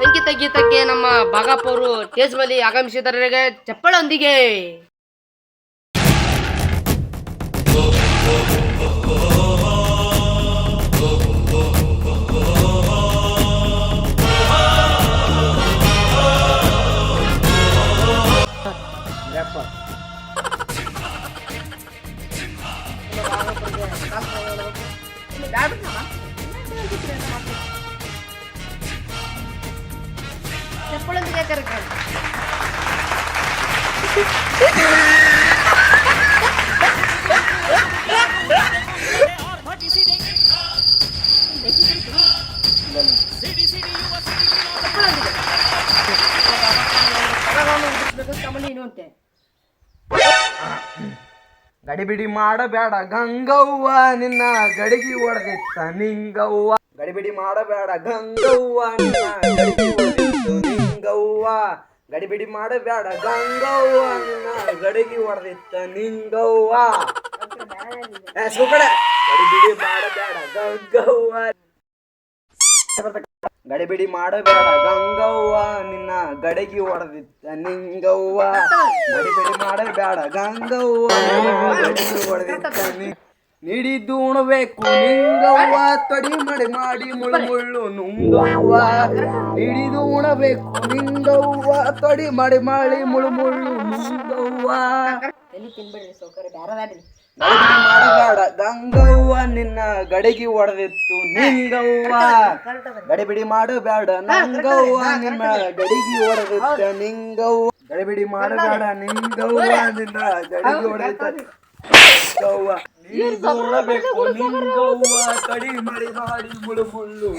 ಸಂಗೀತ ಗೀತಕ್ಕೆ ನಮ್ಮ ಬಾಗಪ್ಪ ಅವರು ಟೇಜ್ ಮೇಲೆ ಆಗಮಿಸಿದರೆ ಚಪ್ಪಳೊಂದಿಗೆ ಚಪ್ಪಳೊಂದಿಗೆ ಕರ್ಕೊಂಡು ಅಂತೆ ಗಡಿಬಿಡಿ ಮಾಡಬೇಡ ಗಂಗವ್ವ ನಿನ್ನ ಗಡಿಗಿ ಹೊಡೆದಿತ್ತ ನಿಂಗವ್ವ. ಗಡಿಬಿಡಿ ಮಾಡಬೇಡ ಗಂಗವ್ವ ನಿನ್ನ ಗಡಿಬಿಡಿ ಮಾಡಬೇಡ. ಗಂಗವ್ವ, ನಿನ್ನ ಗಡಿಗಿ ಹೊಡೆದಿತ್ತ ನಿಂಗವ್ವ. ಗಡಿಬಿಡಿ ಮಾಡಬೇಡ. ಗಂಗವ್ವ. ಗಡಿಬಿಡಿ ಮಾಡಬೇಡ. ಗಂಗವ್ವ, ನಿನ್ನ ಗಡಗಿ ಹೊಡೆದಿತ್ತ ನಿಂಗವ್ವ. ಗಡಿಬಿಡಿ ಮಾಡಬೇಡ. ಗಂಗವ್ವ ಗಡಿಗಿ ಹೊಡೆದಿತ್ತ ನಿ- ನಿಡಿದು ಉಣಬೇಕು ನಿಂಗವ್ವ ತಡಿ ಮಡಿ ಮಾಡಿ ಮುಳ್ಳು ಮುಳ್ಳು ನುಂಗವ್ವ. ನಿಡಿದು ಉಣಬೇಕು ನಿಂಗವ್ವ ತಡಿ ಮಾಡಿ ಮಾಡಿ ಮುಳ್ಳು ಮುಳ್ಳು ನುಂಗವ್ವ ಮಾಡಬೇಡ ಗಂಗವ್ವ ನಿನ್ನ ಗಡಿಗೆ ಒಡೆದಿತ್ತು ನಿಂಗವ್ವ. ಗಡಿಬಿಡಿ ಮಾಡಬೇಡ ನಂಗವ್ವ ನಿನ್ನ ಗಡಿಗೆ ಒಡೆದಿತ್ತ ನಿಂಗವ್ವ. ಗಡಿಬಿಡಿ ಮಾಡಬೇಡ ನಿಂಗವ್ವ ನಿನ್ನ ಗಡಿಗಿ ಹೊಡೆದಿತ್ತ ನಿಂಗವ್ವ ನೀರು ಉಣಬೇಕು ನಿಂಗವ್ವ ತಡಿ ಮಡಿ ಮಾಡಿ ಮುಳು ಮುಳ್ಳು